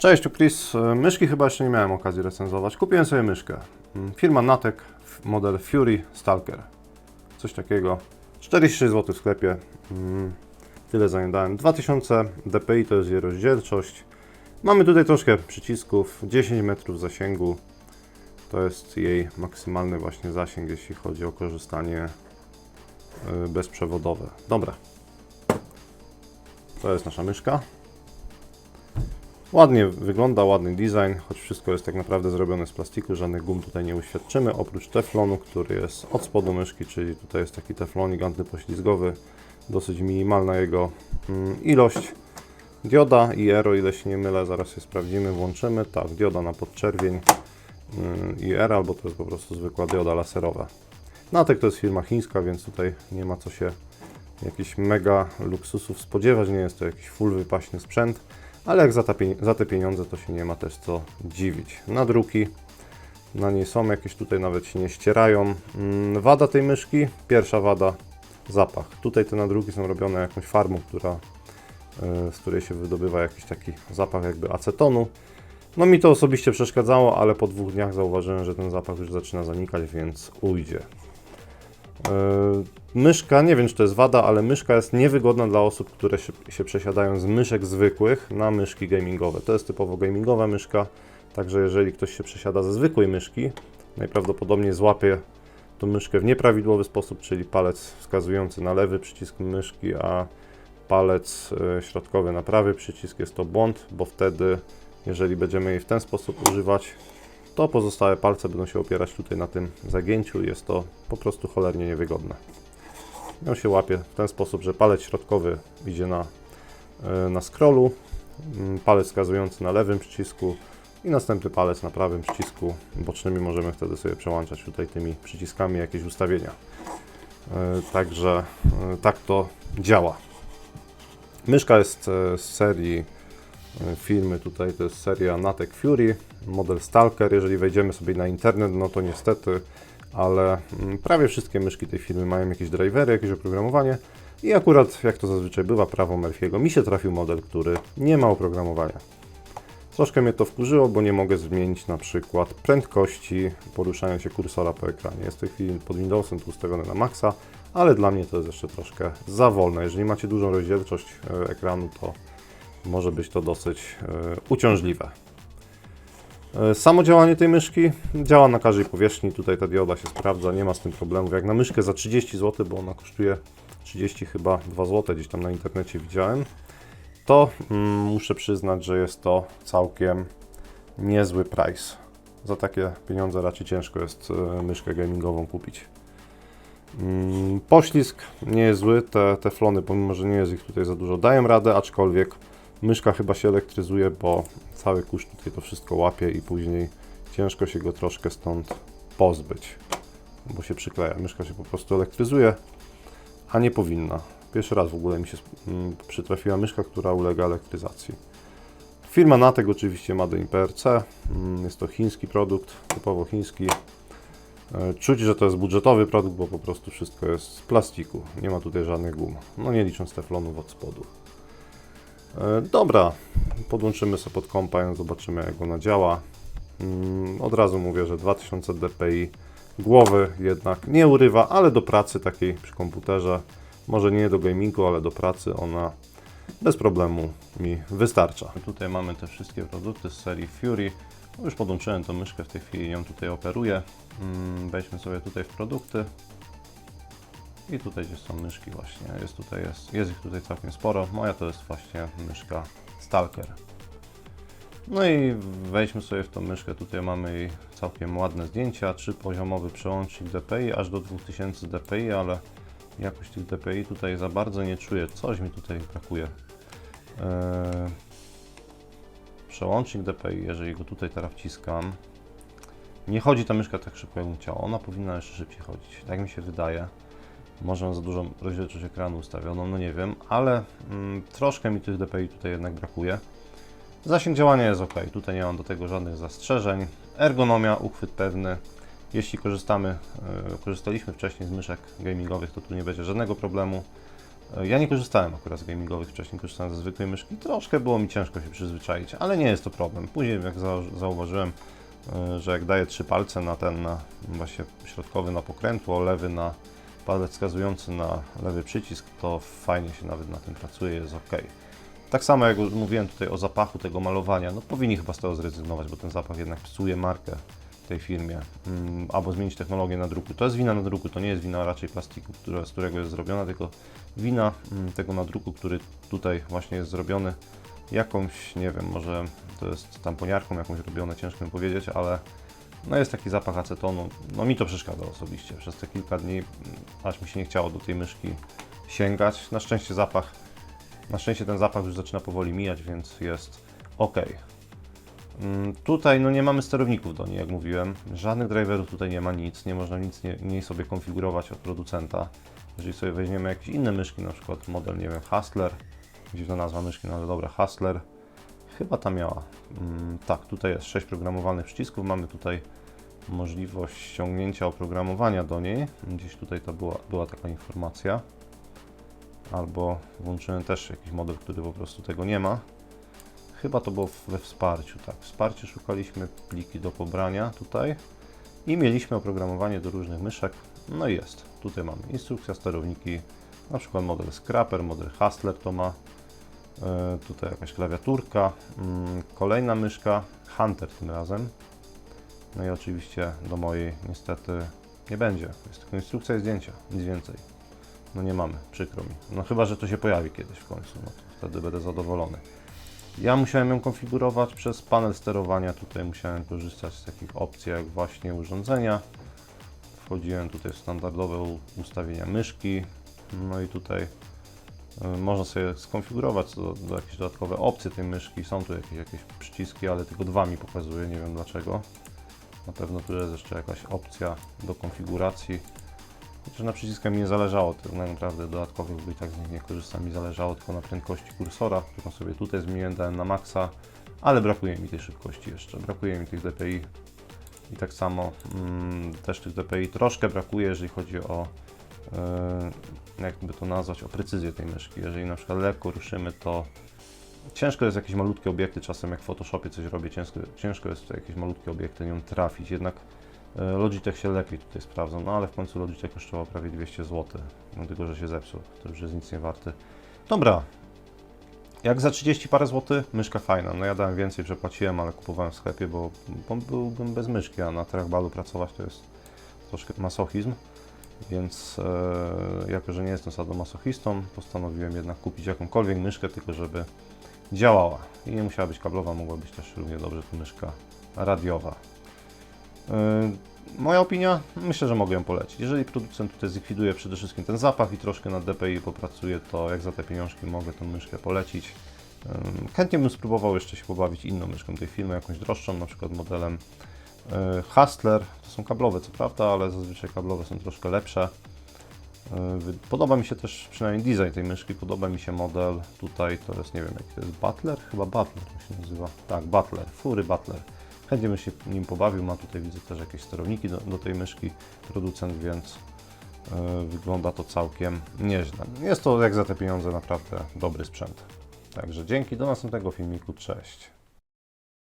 Cześć, tu Chris. Myszki chyba jeszcze nie miałem okazji recenzować. Kupiłem sobie myszkę. Mm, Firma Natek, model Fury Stalker. Coś takiego. 46 zł w sklepie. Mm, Tyle za nie dałem. 2000 dpi to jest jej rozdzielczość. Mamy tutaj troszkę przycisków. 10 metrów zasięgu. To jest jej maksymalny właśnie zasięg, jeśli chodzi o korzystanie y, bezprzewodowe. Dobra. To jest nasza myszka. Ładnie wygląda, ładny design, choć wszystko jest tak naprawdę zrobione z plastiku, żadnych gum tutaj nie uświadczymy, oprócz teflonu, który jest od spodu myszki, czyli tutaj jest taki teflonik antypoślizgowy, dosyć minimalna jego mm, ilość. Dioda i ERO, ile się nie mylę, zaraz je sprawdzimy, włączymy. Tak, dioda na podczerwień mm, i ERO, albo to jest po prostu zwykła dioda laserowa. Natek to jest firma chińska, więc tutaj nie ma co się jakichś mega luksusów spodziewać, nie jest to jakiś full wypaśny sprzęt. Ale jak za, ta, za te pieniądze, to się nie ma też co dziwić. Nadruki na niej są jakieś tutaj nawet się nie ścierają. Mm, Wada tej myszki, pierwsza wada, zapach. Tutaj te nadruki są robione jakąś farbą, która, y, z której się wydobywa jakiś taki zapach jakby acetonu. No mi to osobiście przeszkadzało, ale po dwóch dniach zauważyłem, że ten zapach już zaczyna zanikać, więc ujdzie. Myszka, nie wiem czy to jest wada, ale myszka jest niewygodna dla osób, które się, się przesiadają z myszek zwykłych na myszki gamingowe. To jest typowo gamingowa myszka, także jeżeli ktoś się przesiada ze zwykłej myszki, najprawdopodobniej złapie tą myszkę w nieprawidłowy sposób, czyli palec wskazujący na lewy przycisk myszki, a palec y, środkowy na prawy przycisk jest to błąd, bo wtedy, jeżeli będziemy jej w ten sposób używać, to pozostałe palce będą się opierać tutaj na tym zagięciu jest to po prostu cholernie niewygodne. Ją się łapie w ten sposób, że palec środkowy idzie na, e, na scrollu, mm, palec wskazujący na lewym przycisku i następny palec na prawym przycisku. Bocznymi możemy wtedy sobie przełączać tutaj tymi przyciskami jakieś ustawienia. E, Także e, tak to działa. Myszka jest z serii firmy tutaj, to jest seria Natek Fury, model Stalker. Jeżeli wejdziemy sobie na internet, no to niestety, ale mm, prawie wszystkie myszki tej firmy mają jakieś drivery, jakieś oprogramowanie i akurat, jak to zazwyczaj bywa, prawo Murphy'ego, mi się trafił model, który nie ma oprogramowania. Troszkę mnie to wkurzyło, bo nie mogę zmienić na przykład prędkości poruszania się kursora po ekranie. Jest w tej chwili pod Windowsem tu ustawione na maksa, ale dla mnie to jest jeszcze troszkę za wolne. Jeżeli macie dużą rozdzielczość e, ekranu, to może być to dosyć e, uciążliwe. E, Samo działanie tej myszki działa na każdej powierzchni. Tutaj ta dioda się sprawdza, nie ma z tym problemów. Jak na myszkę za 30 zł, bo ona kosztuje 30 chyba 2 zł, gdzieś tam na internecie widziałem, to mm, muszę przyznać, że jest to całkiem niezły price. Za takie pieniądze raczej ciężko jest e, myszkę gamingową kupić. Mm, Poślizg nie jest zły, te teflony, pomimo że nie jest ich tutaj za dużo, dają radę, aczkolwiek myszka chyba się elektryzuje, bo cały kurz tutaj to wszystko łapie i później ciężko się go troszkę stąd pozbyć, bo się przykleja. Myszka się po prostu elektryzuje, a nie powinna. Pierwszy raz w ogóle mi się mm, przytrafiła myszka, która ulega elektryzacji. Firma Natek oczywiście Made in PRC, mm, jest to chiński produkt, typowo chiński. E, Czuć, że to jest budżetowy produkt, bo po prostu wszystko jest z plastiku. Nie ma tutaj żadnych gum. No nie licząc teflonów od spodu. E, Dobra, podłączymy sobie pod kompa i zobaczymy jak ona działa. Mm, Od razu mówię, że 2000 dpi głowy jednak nie urywa, ale do pracy takiej przy komputerze, może nie do gamingu, ale do pracy ona bez problemu mi wystarcza. Tutaj mamy te wszystkie produkty z serii Fury. Już podłączyłem tą myszkę, w tej chwili ją tutaj operuję. Mm, Wejdźmy sobie tutaj w produkty. I tutaj gdzieś są myszki właśnie. Jest tutaj jest, jest ich tutaj całkiem sporo. Moja to jest właśnie myszka Stalker. No i wejdźmy sobie w tą myszkę. Tutaj mamy całkiem ładne zdjęcia. Trzypoziomowy przełącznik DPI aż do 2000 DPI, ale jakoś tych DPI tutaj za bardzo nie czuję. Coś mi tutaj brakuje. Eee, przełącznik DPI, jeżeli go tutaj teraz wciskam, nie chodzi ta myszka tak szybko, jakbym chciał. Ona powinna jeszcze szybciej chodzić. Tak mi się wydaje. Może mam za dużą rozdzielczość ekranu ustawioną, no nie wiem, ale mm, troszkę mi tych DPI tutaj jednak brakuje. Zasięg działania jest ok, tutaj nie mam do tego żadnych zastrzeżeń. Ergonomia, uchwyt pewny. Jeśli korzystamy, e, korzystaliśmy wcześniej z myszek gamingowych, to tu nie będzie żadnego problemu. E, Ja nie korzystałem akurat z gamingowych, wcześniej korzystałem ze zwykłej myszki. Troszkę było mi ciężko się przyzwyczaić, ale nie jest to problem. Później jak za- zauważyłem, e, że jak daję trzy palce na ten na właśnie środkowy na pokrętło, lewy na palec wskazujący na lewy przycisk, to fajnie się nawet na tym pracuje, jest ok. Tak samo jak mówiłem tutaj o zapachu tego malowania, no powinni chyba z tego zrezygnować, bo ten zapach jednak psuje markę tej firmie, mm, albo zmienić technologię na druku. To jest wina na druku, to nie jest wina raczej plastiku, z którego jest zrobiona, tylko wina mm, tego nadruku, który tutaj właśnie jest zrobiony jakąś, nie wiem, może to jest tamponiarką jakąś robione, ciężko mi powiedzieć, ale no jest taki zapach acetonu. No mi to przeszkadza osobiście. Przez te kilka dni mm, aż mi się nie chciało do tej myszki sięgać. Na szczęście zapach, na szczęście ten zapach już zaczyna powoli mijać, więc jest ok. Mm, Tutaj no nie mamy sterowników do niej, jak mówiłem. Żadnych driverów tutaj nie ma nic. Nie można nic nie, nie sobie konfigurować od producenta. Jeżeli sobie weźmiemy jakieś inne myszki, na przykład model, nie wiem, Hustler, dziwna nazwa myszki, no ale dobra, Hustler, chyba ta miała. Mm, tak, tutaj jest 6 programowanych przycisków. Mamy tutaj możliwość ściągnięcia oprogramowania do niej. Gdzieś tutaj to była, była taka informacja. Albo włączyłem też jakiś model, który po prostu tego nie ma. Chyba to było we wsparciu, tak. W wsparciu szukaliśmy pliki do pobrania tutaj i mieliśmy oprogramowanie do różnych myszek. No i jest. Tutaj mamy instrukcja, sterowniki, na przykład model Scrapper, model Hustler to ma. E, tutaj jakaś klawiaturka, mm, kolejna myszka, Hunter tym razem. No i oczywiście do mojej niestety nie będzie. Jest tylko instrukcja i zdjęcia, nic więcej. No nie mamy, przykro mi. No chyba, że to się pojawi kiedyś w końcu, no to wtedy będę zadowolony. Ja musiałem ją konfigurować przez panel sterowania. Tutaj musiałem korzystać z takich opcji jak właśnie urządzenia. Wchodziłem tutaj w standardowe ustawienia myszki. No i tutaj można sobie skonfigurować do, do jakieś dodatkowe opcje tej myszki. Są tu jakieś, jakieś przyciski, ale tylko dwa mi pokazuje, nie wiem dlaczego. Na pewno tu jest jeszcze jakaś opcja do konfiguracji. Chociaż na przyciskach mi nie zależało, tak naprawdę dodatkowych, bo i tak z nich nie korzystam, mi zależało tylko na prędkości kursora, którą sobie tutaj zmieniłem, dałem na maksa, ale brakuje mi tej szybkości jeszcze, brakuje mi tych DPI i tak samo mm, też tych DPI troszkę brakuje, jeżeli chodzi o yy, jakby to nazwać, o precyzję tej myszki. Jeżeli na przykład lekko ruszymy, to ciężko jest jakieś malutkie obiekty, czasem jak w Photoshopie coś robię, ciężko, ciężko jest jakieś malutkie obiekty nią trafić, jednak e, Logitech się lepiej tutaj sprawdza, no ale w końcu Logitech kosztował prawie 200 zł, dlatego że się zepsuł, to już jest nic nie warty. Dobra, jak za 30 parę złotych, myszka fajna, no ja dałem więcej, przepłaciłem, ale kupowałem w sklepie, bo, bo byłbym bez myszki, a na trackballu pracować to jest troszkę masochizm, więc e, jako, że nie jestem sadomasochistą, postanowiłem jednak kupić jakąkolwiek myszkę, tylko żeby działała i nie musiała być kablowa, mogła być też równie dobrze tu myszka radiowa. Yy, Moja opinia, myślę, że mogę ją polecić. Jeżeli producent tutaj zlikwiduje przede wszystkim ten zapach i troszkę nad DPI popracuje, to jak za te pieniążki mogę tę myszkę polecić. Yy, Chętnie bym spróbował jeszcze się pobawić inną myszką tej firmy, jakąś droższą, na przykład modelem Hustler. To są kablowe, co prawda, ale zazwyczaj kablowe są troszkę lepsze. Yy, Podoba mi się też przynajmniej design tej myszki, podoba mi się model tutaj, to jest, nie wiem jaki to jest, Butler? Chyba Butler się nazywa. Tak, Butler, Fury Butler. Chętnie bym się nim pobawił, ma tutaj widzę też jakieś sterowniki do, do tej myszki producent, więc yy, wygląda to całkiem nieźle. Jest to jak za te pieniądze naprawdę dobry sprzęt. Także dzięki, do następnego filmiku, cześć.